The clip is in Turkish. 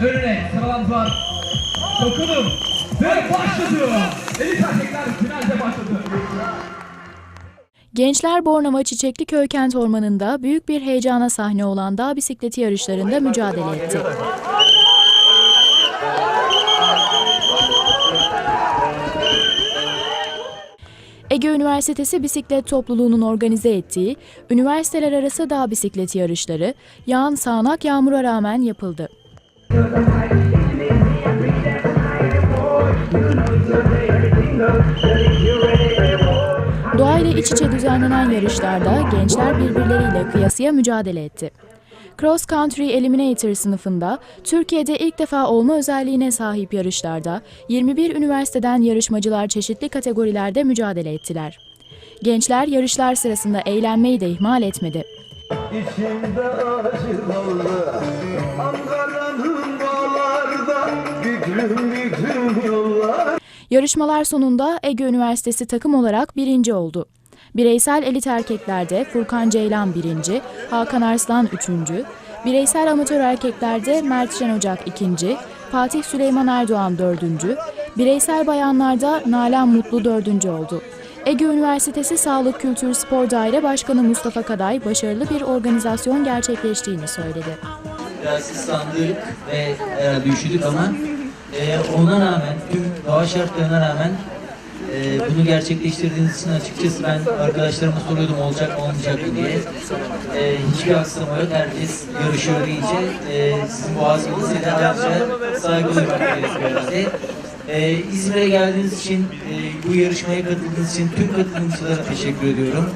önüne sıralandılar. Dokunum ve başladı. Elit erkekler finalde başladı. Gençler Bornova Çiçekli Köy Kent Ormanı'nda büyük bir heyecana sahne olan dağ bisikleti yarışlarında mücadele etti. Ege Üniversitesi Bisiklet Topluluğu'nun organize ettiği üniversiteler arası dağ bisikleti yarışları yağan sağanak yağmura rağmen yapıldı. Doğayla iç içe düzenlenen yarışlarda gençler birbirleriyle kıyasıya mücadele etti. Cross Country Eliminator sınıfında Türkiye'de ilk defa olma özelliğine sahip yarışlarda 21 üniversiteden yarışmacılar çeşitli kategorilerde mücadele ettiler. Gençler yarışlar sırasında eğlenmeyi de ihmal etmedi. İçimde acı oldu Ankara'nın bağlarda Büklüm büklüm yollar Yarışmalar sonunda Ege Üniversitesi takım olarak birinci oldu. Bireysel elit erkeklerde Furkan Ceylan birinci, Hakan Arslan üçüncü, bireysel amatör erkeklerde Mert Şen Ocak ikinci, Fatih Süleyman Erdoğan dördüncü, bireysel bayanlarda Nalan Mutlu dördüncü oldu. Ege Üniversitesi Sağlık Kültür Spor Daire Başkanı Mustafa Kaday başarılı bir organizasyon gerçekleştiğini söyledi. Biraz ıslandık ve herhalde üşüdük ama e, ona rağmen, tüm hava şartlarına rağmen e, bunu gerçekleştirdiğiniz için açıkçası ben arkadaşlarıma soruyordum olacak mı olmayacak mı diye. E, hiçbir aksama yok. Herkes yarışıyor deyince e, sizin de ayrıca saygı duymak gerekiyor herhalde. E, İzmir'e geldiğiniz için, e, bu yarışmaya katıldığınız için tüm katılımcılara teşekkür ediyorum.